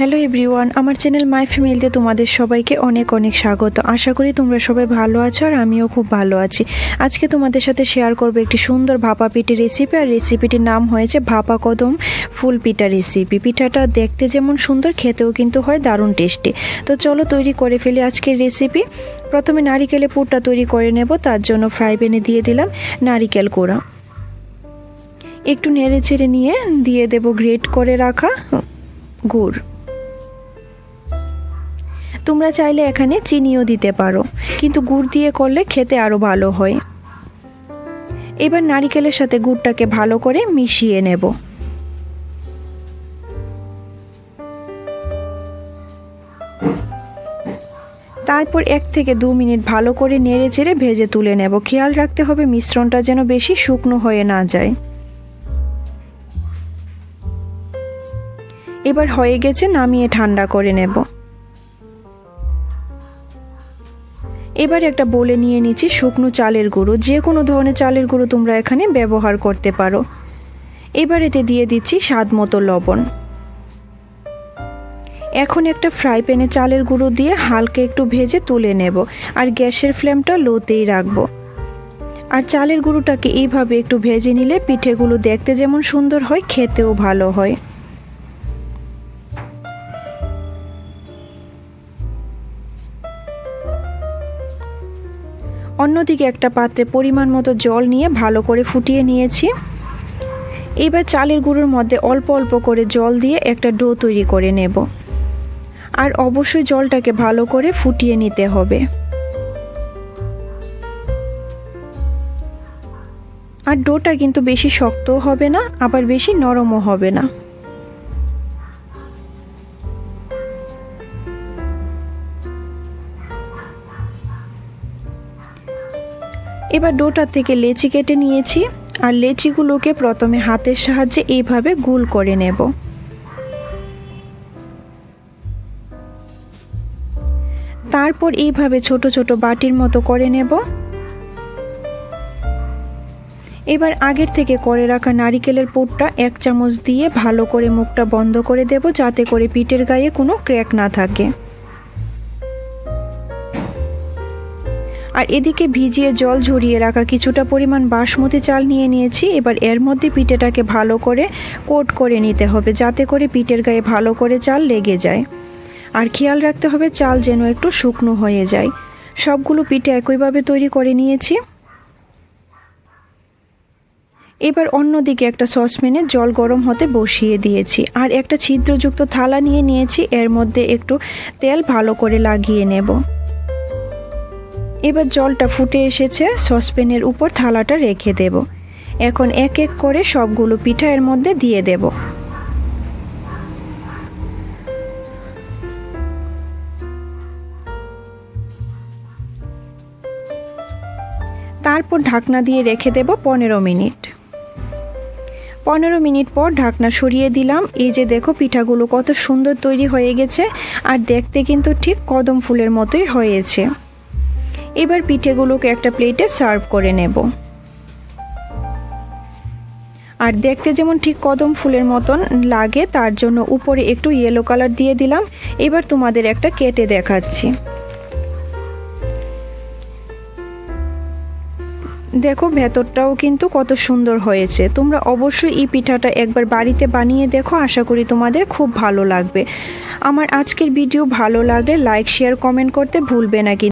Hello everyone আমার channel my ফ্যামিলিতে তোমাদের সবাইকে অনেক অনেক স্বাগত। আশা করি তোমরা সবাই ভালো আছো আর আমিও খুব ভালো আছি। আজকে তোমাদের সাথে শেয়ার করব একটি সুন্দর ভাপা পিঠে রেসিপি আর রেসিপিটির নাম হয়েছে ভাপা কদম ফুল পিঠা রেসিপি পিঠাটা দেখতে যেমন সুন্দর, খেতেও কিন্তু হয় দারুণ টেস্টি তো চলো তৈরি করে ফেলি আজকের রেসিপি প্রথমে নারিকেলের পুরটা তৈরি করে নেব, তার জন্য ফ্রাই প্যানে দিয়ে দিলাম নারিকেল কোড়া একটু নেড়ে ছেড়ে নিয়ে দিয়ে দেব গ্রেট করে রাখা গুড়। তোমরা চাইলে এখানে চিনিও দিতে পারো, কিন্তু গুড় দিয়ে করলে খেতে আরও ভালো হয়। এবার নারিকেলের সাথে গুড়টাকে ভালো করে মিশিয়ে নেব। তারপর এক থেকে দু মিনিট ভালো করে নেড়ে চেড়ে ভেজে তুলে নেব। খেয়াল রাখতে হবে মিশ্রণটা যেন বেশি শুকনো হয়ে না যায়। এবার হয়ে গেছে নামিয়ে ঠান্ডা করে নেব। এবার একটা বলে নিয়ে নিচ্ছি, শুকনো চালের গুঁড়ো। যে কোনো ধরনের চালের গুঁড়ো তোমরা এখানে ব্যবহার করতে পারো। এবার এতে দিয়ে দিচ্ছি স্বাদ মতো লবণ। এখন একটা ফ্রাই প্যানে চালের গুঁড়ো দিয়ে হালকা একটু ভেজে তুলে নেব আর গ্যাসের ফ্লেমটা লোতেই রাখব। আর চালের গুঁড়োটাকে এইভাবে একটু ভেজে নিলে পিঠেগুলো দেখতে যেমন সুন্দর হয়, খেতেও ভালো হয়। অন্যদিকে একটা পাত্রে পরিমাণ মতো জল নিয়ে ভালো করে ফুটিয়ে নিয়েছি। এবার চালের গুঁড়োর মধ্যে অল্প অল্প করে জল দিয়ে একটা ডো তৈরি করে নেব। আর অবশ্যই জলটাকে ভালো করে ফুটিয়ে নিতে হবে। আর ডোটা কিন্তু বেশি শক্তও হবে না, আবার বেশি নরমও হবে না। এবার ডোটা থেকে লেচি কেটে নিয়েছি আর লেচিগুলোকে প্রথমে হাতের সাহায্যে এইভাবে গোল করে নেব। তারপর এইভাবে ছোট ছোট বাটির মতো করে নেব। এবার আগের থেকে করে রাখা নারিকেলের পুরটা এক চামচ দিয়ে ভালো করে মুখটা বন্ধ করে দেব যাতে করে পিঠের গায়ে কোনো ক্র্যাক না থাকে। আর এদিকে ভিজিয়ে জল ঝরিয়ে রাখা কিছুটা পরিমাণ বাসমতি চাল নিয়ে নিয়েছি। এবার এর মধ্যে পিঠেটাকে ভালো করে কোট করে নিতে হবে, যাতে করে পিঠের গায়ে ভালো করে চাল লেগে যায়। আর খেয়াল রাখতে হবে চাল যেন একটু শুকনো হয়ে যায়। সবগুলো পিঠে একইভাবে তৈরি করে নিয়েছি। এবার অন্যদিকে একটা সসপ্যানে জল গরম হতে বসিয়ে দিয়েছি। আর একটা ছিদ্রযুক্ত থালা নিয়ে নিয়েছি, এর মধ্যে একটু তেল ভালো করে লাগিয়ে নেব। এবার জলটা ফুটে এসেছে, সসপ্যানের উপর থালাটা রেখে দেব। এখন এক এক করে সবগুলো পিঠা এর মধ্যে দিয়ে দেব। তারপর ঢাকনা দিয়ে রেখে দেব পনেরো মিনিট। পনেরো মিনিট পর ঢাকনা সরিয়ে দিলাম। এই যে দেখো পিঠাগুলো কত সুন্দর তৈরি হয়ে গেছে, আর দেখতে কিন্তু ঠিক কদম ফুলের মতোই হয়েছে। এবার পিঠেগুলোকে একটা প্লেটে সার্ভ করে নেব। আর দেখতে যেমন ঠিক কদম ফুলের মতন লাগে, তার জন্য উপরে একটু ইয়েলো কালার দিয়ে দিলাম। এবার তোমাদের একটা কেটে দেখাচ্ছি। দেখো, ভেতরটাও কিন্তু কত সুন্দর হয়েছে। তোমরা অবশ্যই এই পিঠাটা একবার বাড়িতে বানিয়ে দেখো, আশা করি তোমাদের খুব ভালো লাগবে। আমার আজকের ভিডিও ভালো লাগলে লাইক শেয়ার কমেন্ট করতে ভুলবে না কিন্তু।